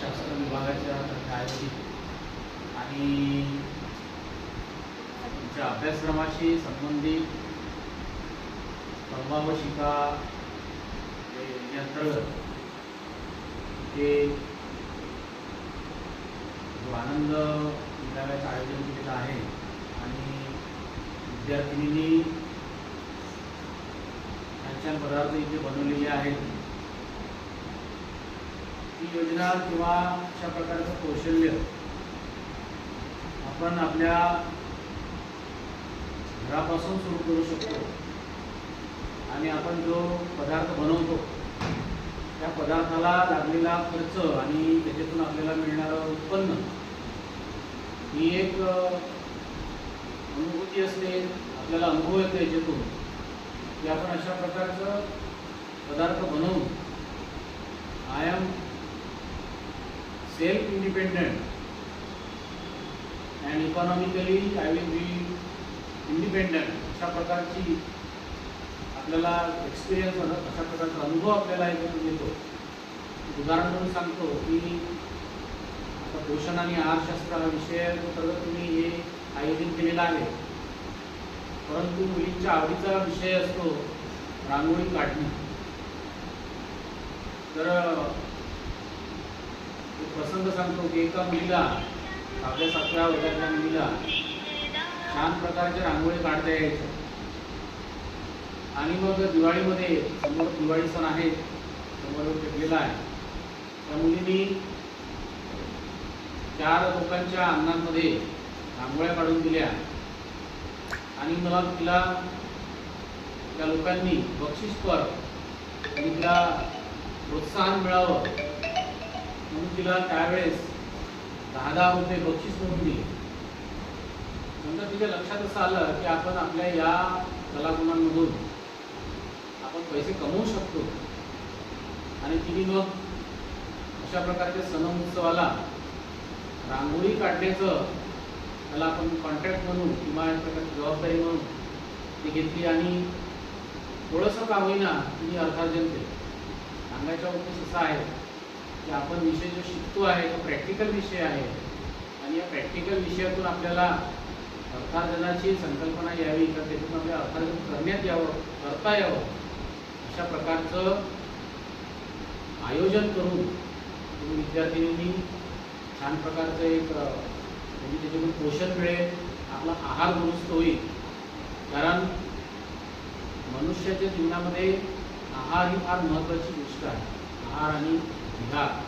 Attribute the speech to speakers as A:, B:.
A: शास्त्र विभागाच्या आयोजित आणि तुमच्या अभ्यासक्रमाशी संबंधित परवा व शिका अंतर्गत ते जो आनंद मेळाव्याचं आयोजन केलेलं आहे आणि विद्यार्थिनींनी छान छान पदार्थ इथे बनवलेले आहेत. ही योजना किंवा अशा प्रकारचं कौशल्य आपण आपल्या घरापासून सुरू करू शकतो. आणि आपण जो पदार्थ बनवतो त्या पदार्थाला लागलेला खर्च आणि त्याच्यातून आपल्याला मिळणारं उत्पन्न ही एक अनुभूती असते. आपल्याला अनुभव येतो याच्यातून की आपण अशा प्रकारचं पदार्थ बनवून आय self सेल्फ and and economically will be independent. Independent अशा प्रकारची आपल्याला एक्सपिरियन्स अशा प्रकारचा अनुभव आपल्याला याच्यातून येतो. उदाहरण म्हणून सांगतो की आता पोषण आणि आहारशास्त्र हा विषय अंतर्गत तुम्ही हे आयोजन केलेलं आहे. परंतु मुलींच्या आवडीचा विषय असतो रांगोळी काढणे. तर प्रसंग सांगतो की एका मुलीला आपल्या सतरा वर्षाच्या मुलीला छान प्रकारच्या रांगोळी काढता यायच्या आणि मग दिवाळीमध्ये समोर दिवाळी सण आहे समोर ठेवलेला आहे. त्या मुलींनी चार लोकांच्या अंगणांमध्ये रांगोळ्या काढून दिल्या. आणि मला तिला त्या लोकांनी बक्षीसपर आणि तिला प्रोत्साहन मिळावं. म्हणून तिला त्यावेळेस दहा दहा रुपये बक्षीस म्हणून दिले. नंतर तिच्या लक्षात असं आलं की आपण आपल्या या कलागुणांमधून आपण पैसे कमवू शकतो. आणि तिने मग अशा प्रकारच्या सण उत्सवाला रांगोळी काढण्याचं त्याला आपण कॉन्ट्रॅक्ट म्हणून किंवा एक प्रकारची जबाबदारी म्हणून ती घेतली आणि थोडंसं का होईना तिने अर्थार्जन केलं. सांगायचा उद्देश असा आहे की आपण विषय जो शिकतो आहे तो प्रॅक्टिकल विषय आहे. आणि या प्रॅक्टिकल विषयातून आपल्याला अर्थार्जनाची संकल्पना यावी तर त्यातून आपल्याला अर्थार्जन करण्यात यावं करता यावं. अशा प्रकारचं आयोजन करून तुम्ही विद्यार्थिनींनी छान प्रकारचं एक म्हणजे त्याच्यातून पोषण मिळेल आपला आहार दुरुस्त होईल. कारण मनुष्याच्या जीवनामध्ये आहार ही फार महत्त्वाची गोष्ट आहे. आहार आणि 你看